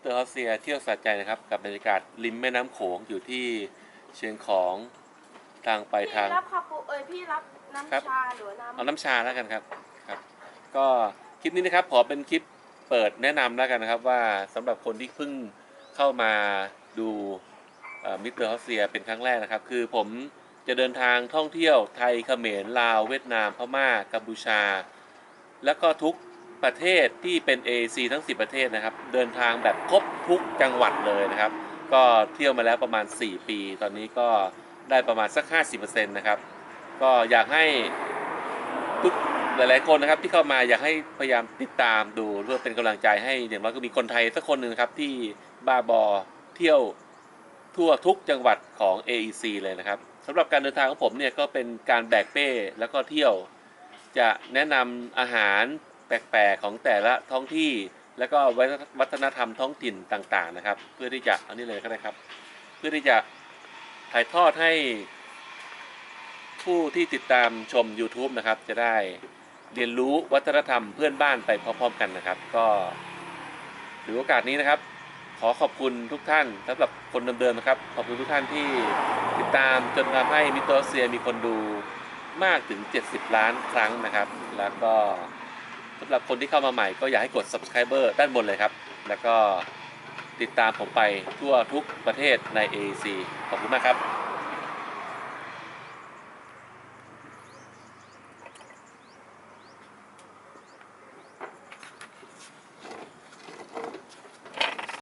เตอร์ฮอสเซียเที่ยวสะใจนะครับกับบรรยากาศริมแม่น้ำโขงอยู่ที่เชียงของทางไปพี่ทางรับคาปูเอ้ยพี่รับครับน้ำชาหรือว่าน้ำเอาน้ำชาแล้วกันครับครับ ก็คลิปนี้นะครับขอเป็นคลิปเปิดแนะนำแล้วกันนะครับว่าสำหรับคนที่เพิ่งเข้ามาดูมิสเตอร์ฮอสเซียเป็นครั้งแรกนะครับ คือผมจะเดินทางท่องเที่ยวไทยเขมรลาวเวียดนามพม่ากัมพูชา แล้วก็ทุก ประเทศที่เป็น AC ทั้ง 10 ประเทศนะครับ เดินทางแบบครบทุกจังหวัดเลยนะครับ ก็เที่ยวมาแล้วประมาณ 4 ปี ตอนนี้ก็ได้ประมาณสัก 50%นะครับ ก็อยากให้ทุกหลายๆคนนะครับที่เข้ามาอยากให้พยายามติดตามดูเพื่อเป็นกำลังใจให้อย่างน้อยก็มีคนไทยสักคนหนึ่งครับที่บ้าบอเที่ยวทั่วทุกจังหวัดของ AEC เลยนะครับสำหรับการเดินทางของผมเนี่ยก็เป็นการแบกเป้แล้วก็เที่ยว จะแนะนำอาหาร แปลกๆของแต่ละท้องที่ แล้วก็วัฒนธรรมท้องถิ่นต่างๆนะครับ เพื่อที่จะอันนี้เลยก็ได้ครับ เพื่อที่จะถ่ายทอดให้ผู้ที่ติดตามชม YouTube นะครับ จะได้เรียนรู้วัฒนธรรมเพื่อนบ้านไปพร้อมๆกันนะครับ ก็ถือโอกาสนี้นะครับ ขอขอบคุณทุกท่านสำหรับคนเดิมๆนะครับ ขอบคุณทุกท่านที่ติดตามจนทำให้มิโตเซียมีคนดูมากถึง 70 ล้านครั้งนะครับ แล้วก็ สำหรับคนที่เข้ามาใหม่ก็อยากให้กด subscriber ด้านบนเลยครับ แล้วก็ติดตามผมไปทั่วทุกประเทศใน AEC ขอบคุณมากครับ